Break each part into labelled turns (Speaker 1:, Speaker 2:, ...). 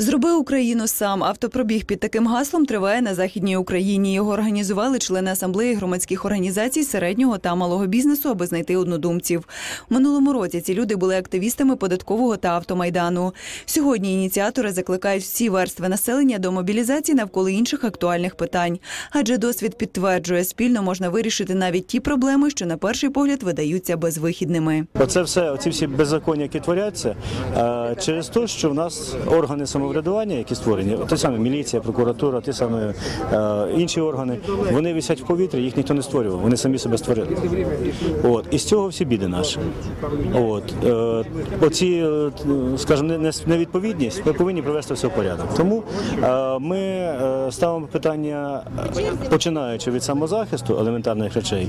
Speaker 1: Зроби Україну сам. Автопробіг під таким гаслом триває на західній Україні. Його організували члени асамблеї громадських організацій середнього та малого бізнесу, аби знайти однодумців. У минулому році ці люди були активістами податкового та автомайдану. Сьогодні ініціатори закликають всі верстви населення до мобілізації навколо інших актуальних питань. Адже досвід підтверджує, спільно можна вирішити навіть ті проблеми, що на перший погляд видаються безвихідними.
Speaker 2: Оце все, оці всі беззаконня, які творяться, е, через те, що в нас органи самоврядування, які створені, ті саме міліція, прокуратура, ті саме е, інші органи, вони висять в повітрі, їх ніхто не створював, вони самі себе створили. От. І з цього всі біди наші. От. Е, оці, е, скажімо, не- не- невідповідність, ми повинні привести все в порядок. Тому е, ми е, ставимо питання, починаючи від самозахисту елементарних речей,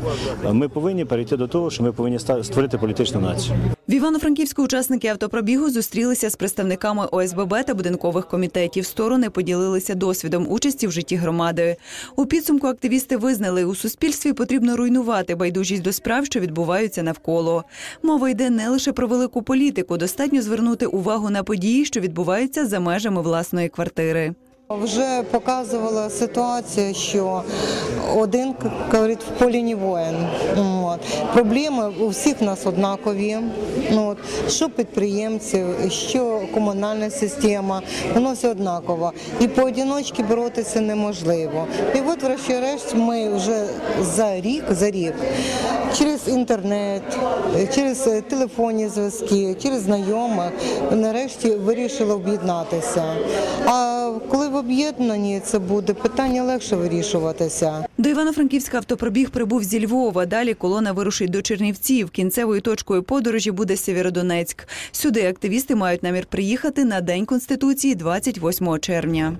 Speaker 2: ми повинні перейти до того, що ми повинні створити політичну націю.
Speaker 1: В Івано-Франківську учасники автопробігу зустрілися з представниками ОСББ та будинкових комітетів. Сторони поділилися досвідом участі в житті громади. У підсумку активісти визнали, у суспільстві потрібно руйнувати байдужість до справ, що відбуваються навколо. Мова йде не лише про велику політику, достатньо звернути увагу на події, що відбуваються за межами власної квартири.
Speaker 3: Вже показувала ситуація, що один говорить, в полі не воїн. От. Проблеми у всіх нас однакові. Ну, от. Що підприємців, що комунальна система, воно все однаково. І поодіночки боротися неможливо. І от, врешті-решт, ми вже за рік, за рік через інтернет, через е, телефонні зв'язки, через знайомих нарешті вирішили об'єднатися. А коли в об'єднанні це буде питання легше вирішуватися.
Speaker 1: До Івано-Франківська автопробіг прибув зі Львова. Далі колона вирушить до Чернівців. Кінцевою точкою подорожі буде Сєвєродонецьк. Сюди активісти мають намір приїхати на День Конституції 28 червня.